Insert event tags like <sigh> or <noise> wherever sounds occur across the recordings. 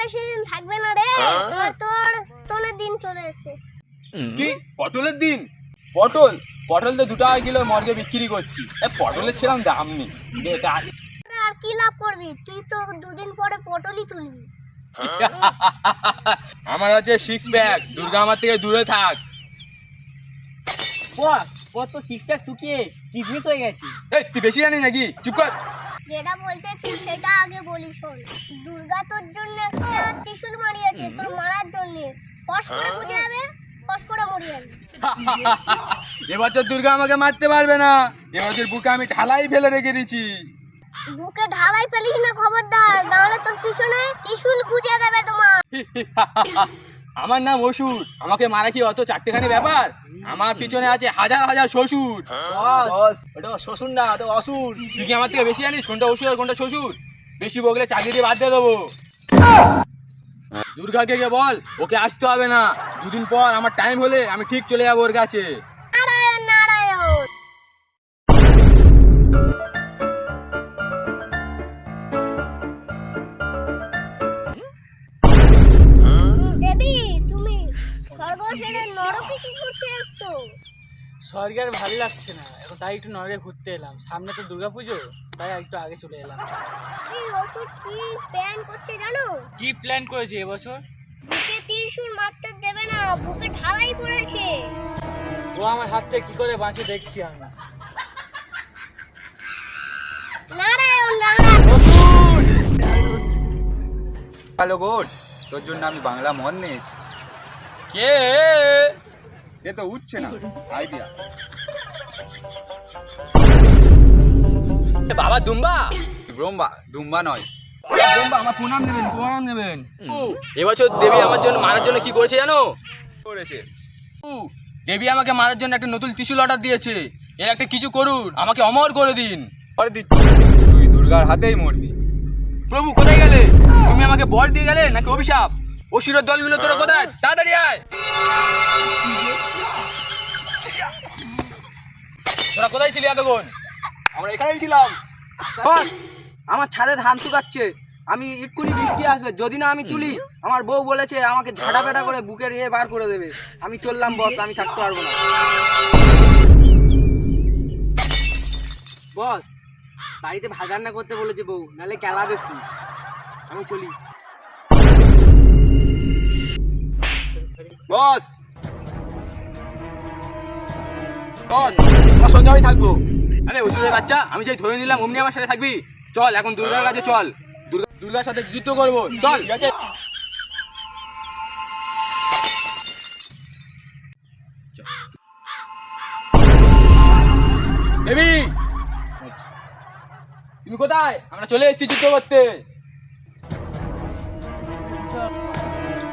বেশি দিন থাকবে না রে। এবার তোর দিন চলে এসে কি? পটলের দিন? পটল? পটল তো দু টাকা কিলো মর্গে বিক্রি করছি। এ পটলের সেরকম দাম নেই। বেকার আর কি লাভ করবি? তুই তো দুদিন পরে পটলই তুলবি। <laughs> আমার আছে সিক্স প্যাক দুর্গা আমার থেকে দূরে থাক। ওর তো সিক্স প্যাক শুকিয়ে কিসমিস হয়ে গেছে। এই তুই বেশি জানিস নাকি? চুপ কর। যেটা বলতেছি সেটা আগে বলি শোন। দুর্গা তোর জন্য একটা ত্রিশূল মারিয়েছে তোর মারার জন্য। ফস করে বুঝে যাবে ফস করে মরে যাবে। <laughs> এবছর দুর্গা আমাকে মারতে পারবে না। এবছর বুকে আমি ঢালাই ফেলে রেখে দিয়েছি। বুকে ঢালাই ফেলিস না খবরদার নাহলে তোর পিছনে ত্রিশূল গুজে দেবে তোমার। <laughs> আমার নাম ওষুধ আমাকে মারা কি অত চারটেখানি ব্যাপার? আমার পিছনে আছে হাজার হাজার শ্বশুর। ওটা শ্বশুর না তো অসুর। তুই কি আমার থেকে বেশি জানিস কোনটা ওষুধ আর কোনটা শ্বশুর? বেশি বকলে চাকরি দিয়ে বাদ দিয়ে দেবো। দুর্গাকে গিয়ে বল ওকে আসতে হবে না। দুদিন পর আমার টাইম হলে আমি ঠিক চলে যাব ওর কাছে। দেবী তুমি স্বর্গ নরকে কি করতে এসছো স্বর্গে আর ভালো লাগছে না। এখন তাই একটু নরকে ঘুরতে এলাম। সামনে তো দুর্গা পুজো তাই একটু আগে চলে এলাম। এই ওষুধ কি প্ল্যান করছে জানো? কি প্ল্যান করেছে এবছর? বুকে ত্রিশূল মারতে দেবে না বুকে ঢালাই পড়েছে। ও আমার হাত থেকে কি করে বাঁচে দেখছি আমি। নারায়ণ নারায়ণ। Hello God! তোর জন্য আমি বাংলা মন নিয়েছি। কে? এ তো উঠছে না। আইডিয়া। বাবা দুম্বা। ব্রহ্মা দুম্বা নয়। দুম্বা আমার প্রণাম নেবেন প্রণাম নেবেন। এবছর দেবী আমার জন্য মারার জন্য কি করেছে জানো? করেছে। উ, দেবী আমাকে মারার জন্য একটা নতুন ত্রিশূল অর্ডার দিয়েছে। এর একটা কিছু করুন আমাকে অমর করে দিন। পরে দিচ্ছি। তুই দুর্গার হাতেই মরবি। প্রভু কোথায় গেলে? তুমি আমাকে বর দিয়ে গেলে নাকি অভিশাপ? অসুরের দলগুলো তোরা কোথায়? তাড়াতাড়ি আয়। তোরা কোথায় ছিলি এতক্ষণ? আমরা এখানেই ছিলাম। বস আমার ছাদে ধান শুকাচ্ছে। আমি এক্ষুনি বৃষ্টি আসবে। যদি না আমি তুলি আমার বউ বলেছে আমাকে ঝাড়া পেটা করে বুকের ইয়ে বার করে দেবে। আমি চললাম বস আমি থাকতে পারব না। বস বাড়িতে ভাত রান্না করতে বলেছে বউ নাহলে কেলাবে খুব আমি চলি। বস। বস আমার সঙ্গে আমি থাকব। আরে অসুরের বাচ্চা আমি যাই ধরে নিলাম অমনি আমার সাথে থাকবি। চল এখন দুর্গার কাছে চল। দুর্গা দুর্গার সাথে যুদ্ধ করব। চল। দেবী তুমি কোথায়? আমরা চলে এসেছি যুদ্ধ করতে।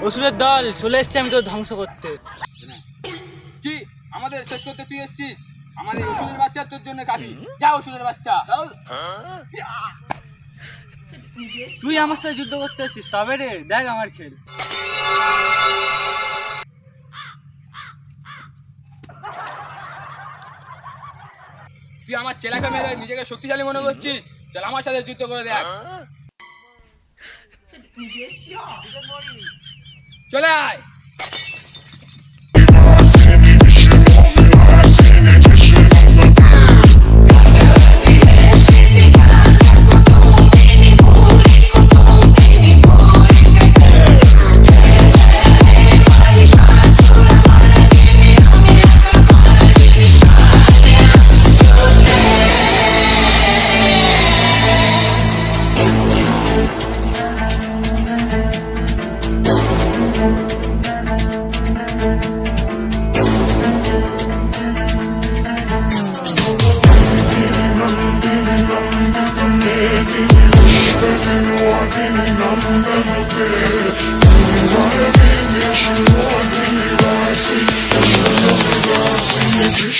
অসুরের দল চলে এসছে আমি তো ধ্বংস করতে। কি? আমাদের শেষ করতে তুই এসেছিস? আমাদের অসুরের বাচ্চা তোর জন্য কাটি যা অসুরের বাচ্চা। তুই আমার সাথে যুদ্ধ করতে এসেছিস তবে রে দেখ আমার খেল। তুই আমার চেলাকে মেরে নিজেকে শক্তিশালী মনে করছিস? চল আমার সাথে যুদ্ধ করে দেখ। চলে আয়।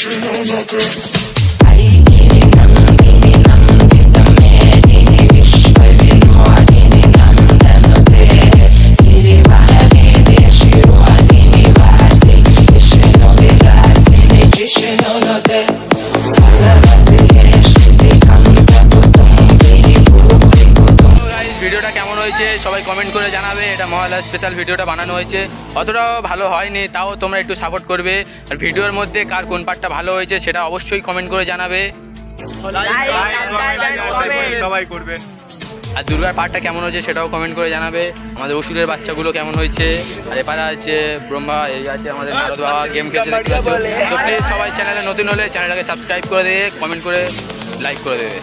Tinha um মহালয়া স্পেশাল ভিডিওটা বানানো হয়েছে। অতটাও ভালো হয়নি তাও তোমরা একটু সাপোর্ট করবে। আর ভিডিওর মধ্যে কার কোন পার্টটা ভালো হয়েছে সেটা অবশ্যই কমেন্ট করে জানাবে। সবাই আর দুর্গার পার্টটা কেমন হয়েছে সেটাও কমেন্ট করে জানাবে। আমাদের অসুরের বাচ্চাগুলো কেমন হয়েছে। আর এপারে আছে ব্রহ্মা এই আছে আমাদের নারদ বাবা গেম খেলছে তো প্লিজ সবাই চ্যানেলে নতুন হলে চ্যানেলটাকে সাবস্ক্রাইব করে দিয়ে কমেন্ট করে লাইক করে দেবে।